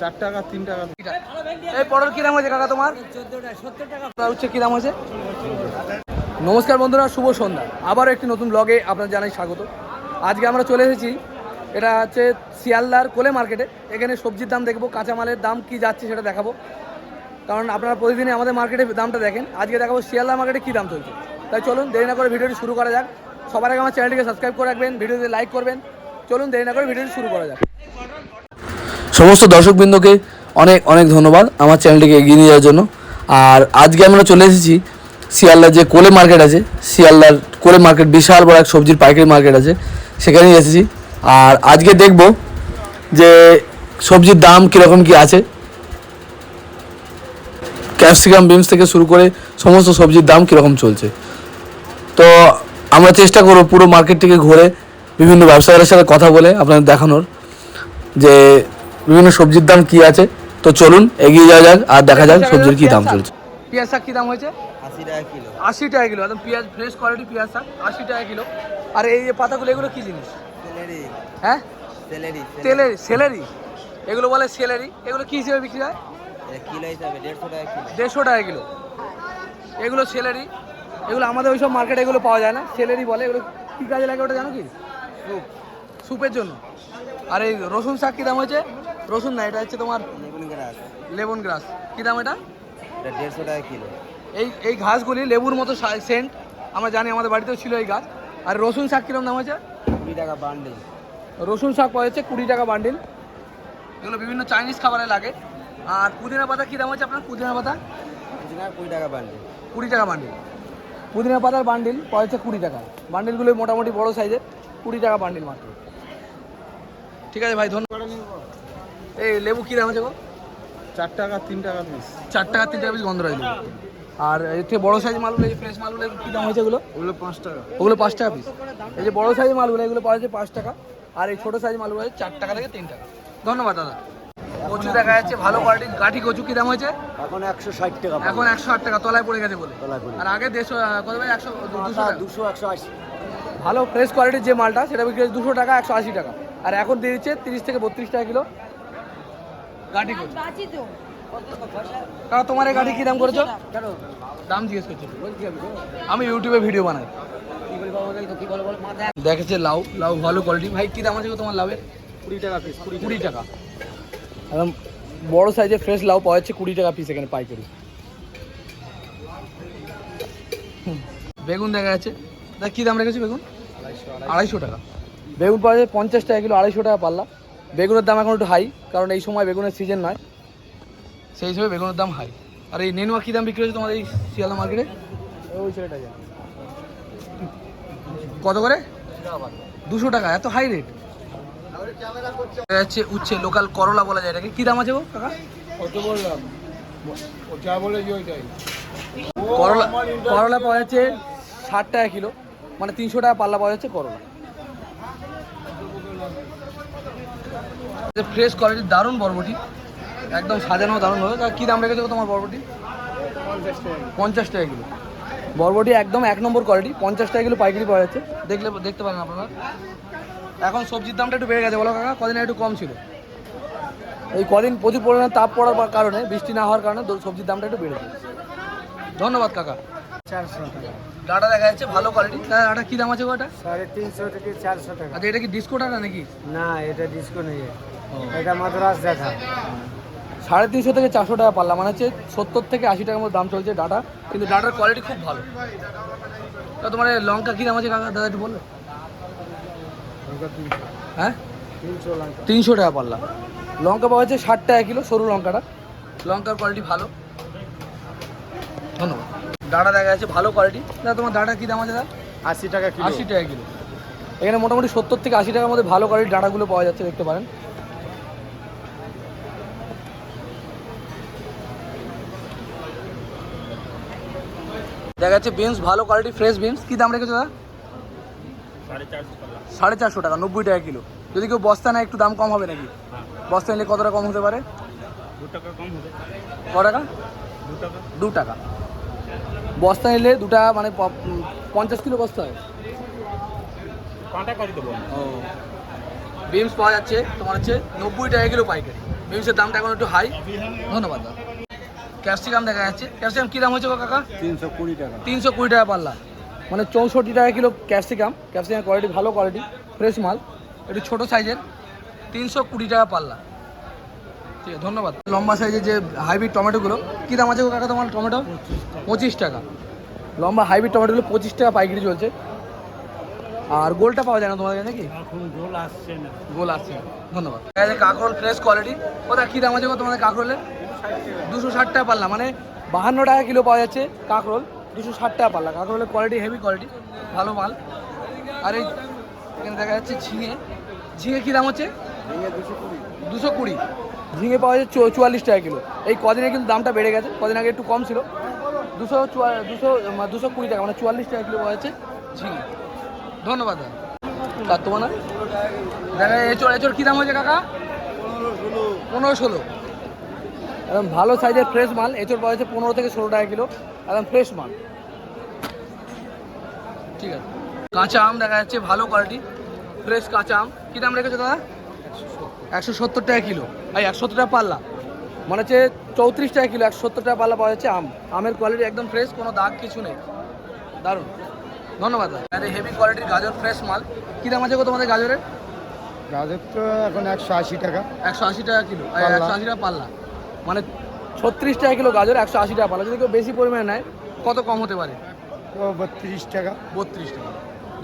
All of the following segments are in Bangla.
চার টাকা, তিন টাকা। এই পটল কি দাম হয়েছে কাকা তোমার? আপনার হচ্ছে কি দাম হয়েছে? নমস্কার বন্ধুরা, শুভ সন্ধ্যা। আবারও একটি নতুন ব্লগে আপনার জানাই স্বাগত। আজকে আমরা চলে এসেছি, এটা হচ্ছে শিয়ালদার কোলে মার্কেটে। এখানে সবজির দাম দেখব, কাঁচামালের দাম কি যাচ্ছে সেটা দেখাবো। কারণ আপনারা প্রতিদিনই আমাদের মার্কেটে দামটা দেখেন। আজকে দেখাবো শিয়ালদা মার্কেটে কী দাম চলছে। তাই চলুন, দেরি না করে ভিডিওটি শুরু করা যাক। সবার আগে আমার চ্যানেলটিকে সাবস্ক্রাইব করে রাখবেন, ভিডিওতে লাইক করবেন। চলুন, দেরি না করে ভিডিওটি শুরু করা যাক। সমস্ত দর্শকবৃন্দকে অনেক অনেক ধন্যবাদ আমার চ্যানেলটিকে এগিয়ে নিয়ে যাওয়ার জন্য। আর আজকে আমরা চলে এসেছি শিয়ালদার যে কোলে মার্কেট আছে, শিয়ালদার কোলে মার্কেট, বিশাল বড় এক সবজির পাইকারি মার্কেট আছে, সেখানেই এসেছি। আর আজকে দেখব যে সবজির দাম কীরকম কি আছে। ক্যাপসিকাম, বিমস থেকে শুরু করে সমস্ত সবজির দাম কীরকম চলছে। তো আমরা চেষ্টা করব পুরো মার্কেটটিকে ঘুরে বিভিন্ন ব্যবসায়ীদের সাথে কথা বলে আপনাদের দেখানোর যে বিভিন্ন সবজির দাম কি আছে? তো চলুন এগিয়ে যাওয়া যাক আর দেখা যাক সবজির কি দাম চলছে। পেঁয়াজ শাক কি দাম হয়েছে? আশি টাকা কিলো। আশি টাকা কিলো একদম পেঁয়াজ ফ্রেশ কোয়ালিটি পেঁয়াজ শাক আশি টাকা কিলো। আর এই যে পাতাগুলো এগুলো কি জিনিস? স্যালারি হ্যাঁ? স্যালারি তেলের সেলেরি? এগুলো বলে সেলেরি। এগুলো কি হিসেবে বিক্রি হয়? কিলো হিসাবে দেড়শো টাকা কিলো। দেড়শো টাকা কিলো। এগুলো সেলেরি। এগুলো আমাদের ওইসব মার্কেটে এগুলো পাওয়া যায় না। সেলেরি বলে এগুলো কী কাজে লাগে ওটা জানো কি? স্যুপ। স্যুপের জন্য। আর এই রসুন শাক কী দাম হয়েছে? রসুন না এটা হচ্ছে তোমার লেবুন গ্রাস লেবন গ্রাস কী দাম এটা? এটা দেড়শো টাকা কিলো। এই এই ঘাসগুলি লেবুর মতো সেন্ট আমরা জানি আমাদের বাড়িতেও ছিল এই গাছ আর রসুন শাক কিরম দাম হয়েছে? কুড়ি টাকা বান্ডিল রসুন শাক পাওয়া যাচ্ছে কুড়ি টাকা বান্ডিল এগুলো বিভিন্ন চাইনিজ খাবারে লাগে। আর পুদিনা পাতা কী দাম হচ্ছে আপনার? পুদিনা পাতা? কুড়ি টাকা বান্ডিল কুড়ি টাকা বান্ডিল পুদিনা পাতার বান্ডিল পাওয়া যাচ্ছে কুড়ি টাকা। বান্ডিলগুলো মোটামুটি বড় সাইজের কুড়ি টাকা বান্ডিল মাত্র। ঠিক আছে ভাই ধন্যবাদ। এই লেবু কী দাম আছে গো চার টাকা তিন টাকা পিস চার টাকা তিন টাকা পিস গন্ধরাজ লেবু। আর এর থেকে বড় সাইজ মালগুলো এই ফ্রেশ মালগুলো কী দাম হয়েছে এগুলো? ওগুলো পাঁচ টাকা। ওগুলো পাঁচ টাকা পিস এই যে বড় সাইজ মালগুলো এগুলো পাওয়া যাচ্ছে পাঁচ টাকা। আর এই ছোটো সাইজ মালগুলো আছে চার টাকা থেকে তিন টাকা। ধন্যবাদ দাদা। কচু দেখা যাচ্ছে ভালো কোয়ালিটির গাঠি কচু কি দাম হয়েছে? এখন একশো ষাট টাকা এখন একশো আট টাকা তলায় পড়ে গেছে বলে। আর আগে দেড়শো আহ, কত ভাই? একশো দুশো দুশো একশো আশি। ভালো ফ্রেশ কোয়ালিটির যে মালটা সেটা বিক্রি হচ্ছে দুশো টাকা একশো আশি টাকা। আর এখন দিয়ে দিচ্ছে তিরিশ থেকে বত্রিশ টাকা কিলো। কচু কারণ তোমার এই গাঠি কি দাম করেছ? দাম জিজ্ঞেস করছ। আমি ইউটিউবে ভিডিও বানাই। দেখেছে লাউ লাউ ভালো কোয়ালিটি ভাই কি দাম আছে তোমার লাউয়ের? কুড়ি টাকা পিস কুড়ি কুড়ি টাকা। একদম বড় সাইজের ফ্রেশ লাউ পাওয়া যাচ্ছে কুড়ি টাকা পিস এখানে পাইকারি। বেগুন দেখা যাচ্ছে। দা কী দাম রেখেছে বেগুন? আড়াইশো টাকা। বেগুন পাওয়া যায় পঞ্চাশ টাকা কিলো আড়াইশো টাকা পাল্লা। বেগুনের দাম এখন একটু হাই কারণ এই সময় বেগুনের সিজন নয়। সেই হিসেবে বেগুনের দাম হাই আর এই নেনুয়া কী দাম বিক্রি হচ্ছে তোমার এই শিয়ালদা মার্কেটে ওই ছেলেটা কত করে? দুশো টাকা এত হাই রেট হচ্ছে উচ্ছে লোকাল করলা বলা যায় এটাকে। কী দাম আছে গো কাকা? কত বললাম? করলা করলা পাওয়া যাচ্ছে ষাট টাকা কিলো। মানে তিনশো টাকা পাল্লা পাওয়া যাচ্ছে করলা ফ্রেশ কোয়ালিটির দারুণ বরবটি। একদম সাজানো দারুণ হবে। তা কী দাম রেখেছো তোমার বরবটি? পঞ্চাশ টাকা কিলো। বরবটি একদম এক নম্বর কোয়ালিটি পঞ্চাশ টাকা কিলো পাইকারি পাওয়া যাচ্ছে। দেখলে দেখতে পারেন আপনারা। এখন সবজির দামটা একটু বেড়ে গেছে। বলো কাকা কদিন একটু কম ছিল? এই কদিন প্রচুর পরিমাণে তাপ পড়ার কারণে বৃষ্টি না হওয়ার কারণে সবজির দামটা একটু বেড়েছে ধন্যবাদ কাকা। চারশো টাকা। ডাটা দেখা যাচ্ছে ভালো কোয়ালিটি ডাটা কী দাম আছে এটা? সাড়ে তিনশো থেকে চারশো টাকা। আচ্ছা এটা কি ডিসকো ডাটা নাকি? না এটা ডিসকো নেই। এটা মাদ্রাস দেখা সাড়ে তিনশো থেকে চারশো টাকা পাল্লা মানে হচ্ছে সত্তর থেকে আশি টাকার মতো দাম চলছে ডাটা কিন্তু ডাটার কোয়ালিটি খুব ভালো। তা তোমার লঙ্কা কী দাম আছে কাকা? দাদা একটু বলবে হ্যাঁ? তিনশো টাকা পাল্লা। লঙ্কা পাওয়া যাচ্ছে ষাট টাকা কিলো সরু লঙ্কাটা। লঙ্কার কোয়ালিটি ভালো। ধন্যবাদ। ডাটা দেখা যাচ্ছে ভালো কোয়ালিটি দাদা তোমার ডাটা কী দাম আছে দাদা? আশি টাকা কিলো। আশি টাকা কিলো। এখানে মোটামুটি সত্তর থেকে আশি টাকার মধ্যে ভালো কোয়ালিটির ডাটাগুলো পাওয়া যাচ্ছে দেখতে পারেন। দেখা যাচ্ছে বিনস ভালো কোয়ালিটি ফ্রেশ বিনস কী দাম রেখেছো দাদা? সাড়ে চারশো টাকা, নব্বই টাকা কিলো। যদি কেউ বস্তা নেয়, একটু দাম কম হবে নাকি? বস্তা নিলে কতটা কম হতে পারে? ক টাকা? দু টাকা। বস্তা নিলে দু টাকা মানে পঞ্চাশ কিলো বস্তা হয়। ও। বিমস পাওয়া যাচ্ছে, তোমার হচ্ছে নব্বই টাকা কিলো পাইকারি। বিনসের দামটা এখন একটু হাই ধন্যবাদ দাদা। ক্যাপসিকাম দেখা যাচ্ছে। ক্যাপসিকাম কী দাম হচ্ছে গো কাকা? তিনশো কুড়ি টাকা। তিনশো কুড়ি টাকা পাল্লা। মানে চৌষট্টি টাকা কিলো ক্যাপসিকাম। ক্যাপসিকাম কোয়ালিটি ভালো কোয়ালিটি ফ্রেশ মাল। একটু ছোটো সাইজের তিনশো কুড়ি টাকা পাল্লা। ঠিক আছে ধন্যবাদ। লম্বা সাইজের যে হাইব্রিড টমেটোগুলো কী দাম আছে কাকা তোমার টমেটো পঁচিশ টাকা। লম্বা হাইব্রিড টমেটোগুলো পঁচিশ টাকা পাইকারি চলছে। আর গোলটা পাওয়া যায় না তোমাদের কাছে জল আসছে না। গোল আসছে না। ধন্যবাদ। কাঁকরোল ফ্রেশ কোয়ালিটি ওটা কী দাম আছে তোমাদের কাঁকরোলের? দুশো ষাট টাকা পাল্লা মানে বাহান্ন টাকা কিলো পাওয়া যাচ্ছে কাঁকরোল। দুশো ষাট টাকা পাল্লা, কাঁকরোলের কোয়ালিটি হেভি কোয়ালিটি ভালো মাল। আর এই এখানে দেখা যাচ্ছে ঝিঙে। ঝিঙে কী দাম হচ্ছে? দুশো কুড়ি। ঝিঙে পাওয়া যাচ্ছে চুয়াল্লিশ টাকা কিলো। এই কদিনে কিন্তু দামটা বেড়ে গেছে, কদিন আগে একটু কম ছিল। দুশো চুয়া- দুশো দুশো কুড়ি টাকা মানে চুয়াল্লিশ টাকা কিলো পাওয়া যাচ্ছে ঝিঙে। ধন্যবাদ দাদা। তার তোমার দেখা এচোর এচোর কী দাম হয়েছে কাকা? পনেরো ষোলো। একদম ভালো সাইজের ফ্রেশ মাল। এচোর পাওয়া যাচ্ছে পনেরো থেকে ষোলো টাকা কিলো। একদম ফ্রেশ মাল। ঠিক আছে। কাঁচা আম দেখা যাচ্ছে ভালো কোয়ালিটি ফ্রেশ কাঁচা আম। কী দাম রেখেছো দাদা? একশো সত্তর টাকা কিলো। এই একশো সত্তর টাকা পাল্লা। মানে হচ্ছে চৌত্রিশ টাকা কিলো একশো সত্তর টাকা পাল্লা পাওয়া যাচ্ছে আম। আমের কোয়ালিটি একদম ফ্রেশ কোনো দাগ কিছু নেই। দারুণ। ধন্যবাদ দাদা। আরে হেভি কোয়ালিটির গাজর ফ্রেশ মাল। কী দাম আছে গো তোমাদের গাজরের? গাজর তো এখন একশো আশি টাকা। একশো আশি টাকা কিলো। আর একশো আশি টাকা পাল্লা। মানে ছত্রিশ টাকা কিলো গাজর একশো আশি টাকা পাল্লা যদি কেউ বেশি পরিমাণে নেয় কত কম হতে পারে? বত্রিশ টাকা। বত্রিশ টাকা।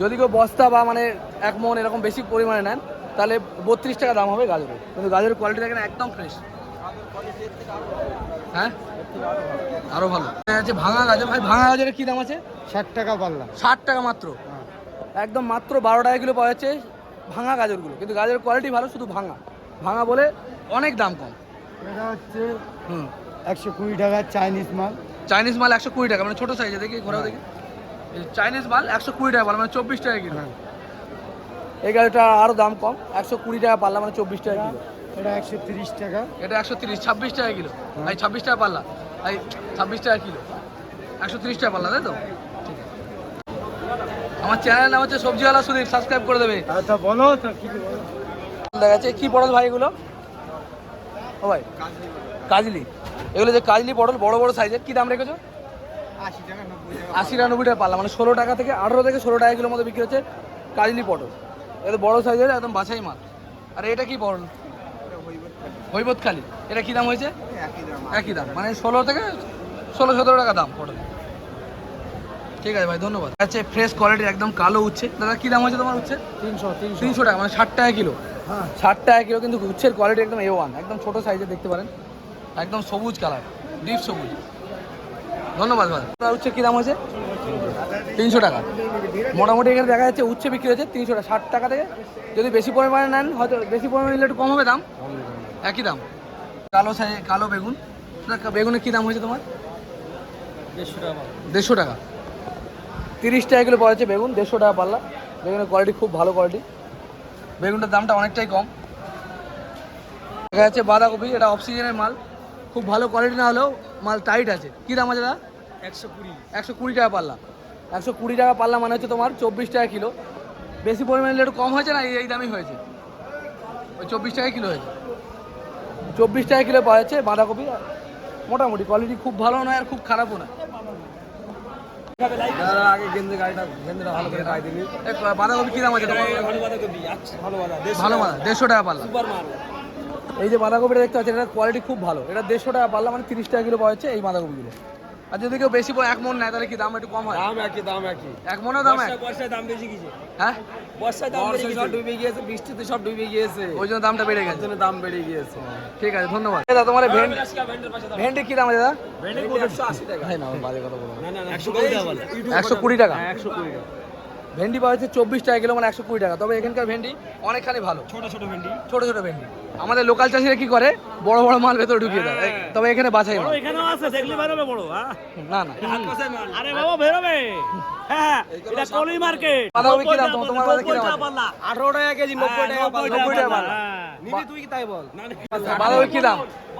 যদি কেউ বস্তা বা মানে এক মন এরকম বেশি পরিমাণে নেন তাহলে বত্রিশ টাকা দাম হবে গাজরের। কিন্তু গাজরের কোয়ালিটি দেখেন একদম ফ্রেশ হ্যাঁ? আরও ভালো। আছে ভাঙা গাজর। ভাই ভাঙা গাজরের কী দাম আছে? ষাট টাকা পাল্লা। ষাট টাকা মাত্র। হ্যাঁ। একদম মাত্র বারো টাকা কিলো পাওয়া যাচ্ছে ভাঙা গাজরগুলো। কিন্তু গাজরের কোয়ালিটি ভালো শুধু ভাঙা। ভাঙা বলে অনেক দাম কম। এটা হচ্ছে হুম। একশো কুড়ি টাকা চাইনিজ মাল। চাইনিজ মাল একশো কুড়ি টাকা মানে ছোটো সাইজে দেখি ঘোরাও দেখি। চাইনিজ মাল একশো কুড়ি টাকা পাল্লা মানে চব্বিশ টাকা কিলো। হ্যাঁ। এই গাড়িটা আরও দাম কম একশো কুড়ি টাকা পাল্লা মানে চব্বিশ টাকা কিলো। এটা একশো তিরিশ টাকা। এটা একশো তিরিশ ছাব্বিশ টাকা কিলো। এই ছাব্বিশ টাকা পাল্লা এই ছাব্বিশ টাকা কিলো। একশো তিরিশ টাকা পাল্লা তাই তো? আমার চ্যানেল নাম হচ্ছে সবজিওয়ালা সুদীপ সাবস্ক্রাইব করে দেবে। আচ্ছা বলো দেখা যাচ্ছে কি পটল ভাই এগুলো ও ভাই কাজলি। এগুলো যে কাজলি পটল বড় বড় সাইজের কি দাম রেখেছো? আশি টাকা নব্বই টাকা পাল্লা মানে ষোলো টাকা থেকে আঠেরো থেকে ষোলো টাকা কিলোর মতো বিক্রি হচ্ছে কাজলি পটল। এটা বড় সাইজের একদম বাছাই মাল। আর এটা কি পটল? হৈবতখালি এটা কি দাম হয়েছে? একই দাম। একই দাম। মানে ষোলো থেকে ষোলো সতেরো টাকা দাম পটল। ঠিক আছে ভাই ধন্যবাদ। আচ্ছা ফ্রেশ কোয়ালিটির একদম কালো উচ্ছে। দাদা কি দাম হয়েছে তোমার উচ্ছে? তিনশো তিনশো। টাকা মানে ষাট টাকা কিলো। হ্যাঁ। ষাট টাকা কিলো কিন্তু উচ্ছের কোয়ালিটি একদম এ ওয়ান একদম ছোটো সাইজে দেখতে পারেন। একদম সবুজ কালার ডিপ সবুজ। ধন্যবাদ ভাই। আপনার উচ্ছে কী দাম হয়েছে? তিনশো টাকা। মোটামুটি এখানে দেখা যাচ্ছে উচ্ছে বিক্রি হচ্ছে তিনশো টাকা ষাট টাকা থেকে। যদি বেশি পরিমাণে নেন হয়তো বেশি পরিমাণে নিলে একটু কম হবে দাম। একই দাম। কালো সাইজ কালো বেগুন। বেগুনের কী দাম হয়েছে তোমার? দেড়শো টাকা। দেড়শো টাকা। তিরিশ টাকা কিলো পাওয়া যাচ্ছে বেগুন দেড়শো টাকা পাল্লা। বেগুনের কোয়ালিটি খুব ভালো কোয়ালিটি বেগুনটার দামটা অনেকটাই কম। দেখা যাচ্ছে বাঁধাকপি এটা অক্সিজেনের মাল। খুব ভালো কোয়ালিটি না হলেও মাল টাইট আছে। কী দাম আছে দাদা? একশো কুড়ি। একশো কুড়ি টাকা পাল্লা। একশো কুড়ি টাকা পাল্লা মানে হচ্ছে তোমার চব্বিশ টাকা কিলো। বেশি পরিমাণে একটু কম হয়েছে না? এই- এই দামই হয়েছে। ওই চব্বিশ টাকা কিলো হয়েছে। চব্বিশ টাকা কিলো পাওয়া যাচ্ছে বাঁধাকপি মোটামুটি কোয়ালিটি খুব ভালো নয় আর খুব খারাপও নয়। আগে গেন্দে গাড়িটা গেন্দেটা ভালো করে গাড়ি দিবি। বাঁধাকপি কী দাম আছে তোমার? ভালো বাঁধাকপি আচ্ছা। ভালো বাঁধা ভালো মাল দেড়শো টাকা পাল্লা। সুপার মাল এই যে বাঁধাকপিটা দেখতে পাচ্ছেন এটার কোয়ালিটি খুব ভালো। এটা দেড়শো টাকা পাল্লা মানে তিরিশ টাকা কিলো পাওয়া যাচ্ছে এই বাঁধাকপিগুলো। আর যদি কেউ বেশি এক মন নেয় তাহলে কি দাম একটু কম হয়? দাম একই দাম একই। এক মনে দাম এক? বর্ষায় দাম বেশি কিছু হ্যাঁ? বর্ষায় দাম বেশি সব ডুবে গিয়েছে বৃষ্টিতে সব ডুবে গিয়েছে। ওই জন্য দামটা বেড়ে গেছে। জন্য দাম বেড়ে গিয়েছে। ঠিক আছে ধন্যবাদ। দাদা তোমার ভেন্ডি ভেন্ডি কি দাম দাদা? ভেন্ডি একশো আশি টাকা। ভাই না বাজে কথা বলো না। না একশো কুড়ি টাকা বলে। একশো কুড়ি টাকা। একশো কুড়ি টাকা। ভেন্ডি পাওয়া যাচ্ছে চব্বিশ টাকা কিলো মানে একশো কুড়ি টাকা। তবে এখানকার ভেন্ডি অনেকখানি ভালো। ছোট ছোট ভেন্ডি। ছোট ছোট ভেন্ডি। আমাদের লোকাল চাষিরা কি করে? বড় বড় মাল ভেতরে ঢুকিয়ে দেয়। তবে এখানে বাছাই মাল। এখানেও আছে দেখলে বেরোবে বড় হ্যাঁ? না না। আরে বাবা বেরোবে। হ্যাঁ এটা কলি মার্কেট। বাঁধাকপি কি দাম? তোমার তোমার বাজারে কি দাম? আঠারো টাকা কেজি নব্বই টাকা নব্বই টাকা নিবি তুই কি তাই বল? বাঁধাকপি কি দাম?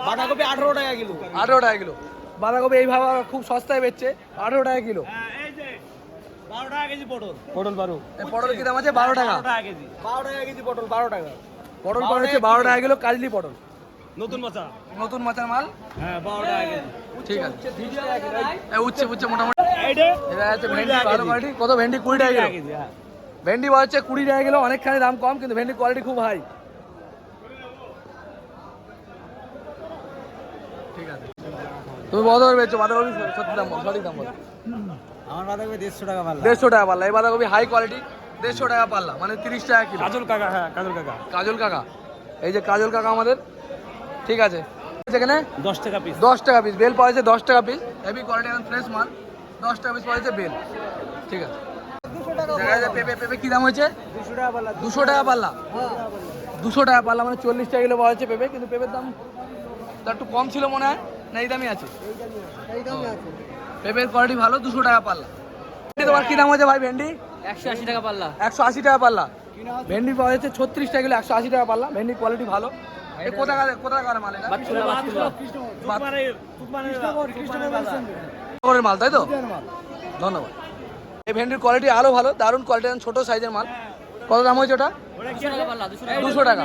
বাঁধাকপি আঠারো টাকা কিলো। আঠেরো টাকা কিলো। বাঁধাকপি এইভাবে খুব সস্তায় বেচছে আঠেরো টাকা কিলো। বারো টাকা কেজি পটল। পটল বারো। পটল কি দাম আছে? বারো টাকা? টাকা কেজি। বারো টাকা কেজি পটল বারো টাকা। পটল পড়ে হচ্ছে বারো টাকা কিলো কাজলি পটল। নতুন মাছা নতুন মাচার মাল? হ্যাঁ বারো টাকা কেজি। ঠিক আছে। উচ্ছে উচ্ছে মোটামুটি। এটা হচ্ছে ভেন্ডি ভালো কোয়ালিটি। কত? ভেন্ডি কুড়ি টাকা কেজি হ্যাঁ। ভেন্ডি হচ্ছে কুড়ি টাকা কিলো। অনেকখানি দাম কম কিন্তু ভেন্ডি কোয়ালিটি খুব হাই। ঠিক আছে। তুমি বাঁধাকপি বেচছো বাঁধাকপি সত্যি দাম বল সঠিক দাম বল। আমার বাঁধাকপি দেড়শো টাকা পাল্লা। দেড়শো টাকা পাল্লা। এই বাঁধাকপি হাই কোয়ালিটি দেড়শো টাকা পাল্লা মানে তিরিশ টাকা কিলো। কাজল কাকা হ্যাঁ কাজল কাকা। কাজল কাকা। এই যে কাজল কাকা আমাদের ঠিক আছে। সেখানে দশ টাকা পিস দশ টাকা পিস বেল পাওয়া যাচ্ছে দশ টাকা পিস হেভি কোয়ালিটি এবং ফ্রেশ মাল। দশ টাকা পিস পাওয়া যাচ্ছে বেল। ঠিক আছে। দেখা যাচ্ছে পেঁপে পেঁপে কী দাম হয়েছে? দুশো টাকা পাল্লা। দুশো টাকা পাল্লা। দুশো টাকা পাল্লা মানে চল্লিশ টাকা কিলো পাওয়া যাচ্ছে পেঁপে কিন্তু পেঁপের দাম তা একটু কম ছিল মনে হয়। না এই দামই আছে। এই দামে আছে। পেঁপের কোয়ালিটি ভালো দুশো টাকা পাল্লা। তোমার কী দাম হয়েছে ভাই ভেন্ডি? একশো আশি টাকা পাল্লা। একশো আশি টাকা পাল্লা। ভেন্ডি পাওয়া যাচ্ছে ছত্রিশ টাকা কিলো একশো আশি টাকা পাল্লা। ভেন্ডি কোয়ালিটি ভালো। কোথাকার মাল এটা? মাল। তাই তো? ধন্যবাদ। এই ভেন্ডির কোয়ালিটি আরও ভালো দারুণ কোয়ালিটি ছোট সাইজের মাল। কত দাম হয়েছে ওটা? দুশো টাকা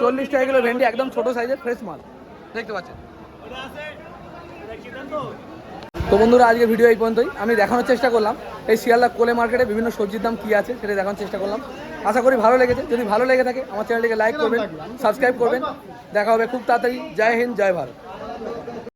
চল্লিশ টাকা কিলো ভেন্ডি একদম ছোট সাইজের ফ্রেশ মাল। দেখতে পাচ্ছেন। তো বন্ধুরা, আজকে ভিডিও এই পর্যন্তই। আমি দেখানোর চেষ্টা করলাম। এই শিয়ালদা কোলে মার্কেটে বিভিন্ন সবজির দাম কী আছে সেটা দেখানোর চেষ্টা করলাম। আশা করি ভালো লেগেছে। যদি ভালো লেগে থাকে, আমার চ্যানেলটিকে লাইক করবেন সাবস্ক্রাইব করবেন। দেখা হবে খুব তাড়াতাড়ি। জয় হিন্দ, জয় ভারত।